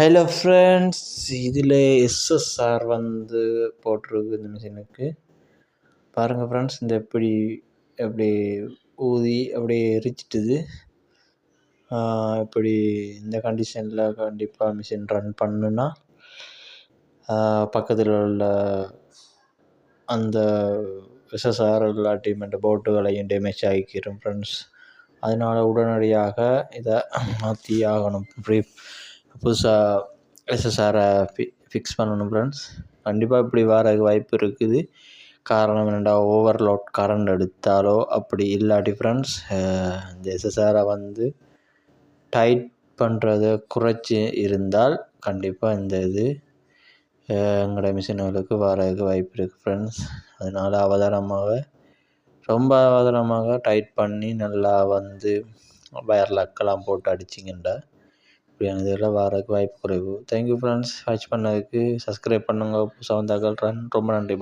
Hello friends இதில் SSR வந்து போட்டிருக்கு இந்த மிஷினுக்கு பாருங்கள் ஃப்ரெண்ட்ஸ் இந்த எப்படி எப்படி ஊதி அப்படியே எரிச்சிட்டுது. இப்படி இந்த கண்டிஷனில் கண்டிப்பாக மிஷின் ரன் பண்ணுனா பக்கத்தில் உள்ள அந்த எஸ்எஸ்ஆர் இல்லாட்டி மற்ற போட்டுகளையும் டேமேஜ் ஆகிக்கிறோம் ஃப்ரெண்ட்ஸ் அதனால் உடனடியாக இதை மாற்றி ஆகணும். ப்ரீ புதுசாக எஸ்எஸ்ஆரை ஃபி ஃபிக்ஸ் பண்ணணும் ஃப்ரெண்ட்ஸ் கண்டிப்பாக இப்படி வரதுக்கு வாய்ப்பு இருக்குது. காரணம் என்னடா? ஓவர்லோட் கரண்ட் எடுத்தாலோ அப்படி இல்லாட்டி ஃப்ரெண்ட்ஸ் இந்த எஸ்எஸ்ஆரை வந்து டைட் பண்ணுறத குறைச்சி இருந்தால் கண்டிப்பாக இந்த இது எங்களோட மிஷின்களுக்கு வரதுக்கு வாய்ப்பு இருக்குது ஃப்ரெண்ட்ஸ் அதனால் அவதானமாக ரொம்ப அவதானமாக டைட் பண்ணி நல்லா வந்து வயர் லக்கெல்லாம் போட்டு அடிச்சிங்கண்டா. இப்படியான இதெல்லாம் வரதுக்கு வாய்ப்பு குறைவு. தேங்க்யூ ஃப்ரெண்ட்ஸ் வாட்ச் பண்ணதுக்கு சப்ஸ்கிரைப் பண்ணுங்கள் புதுசாக வந்தாக்கள் ரொம்ப நன்றி.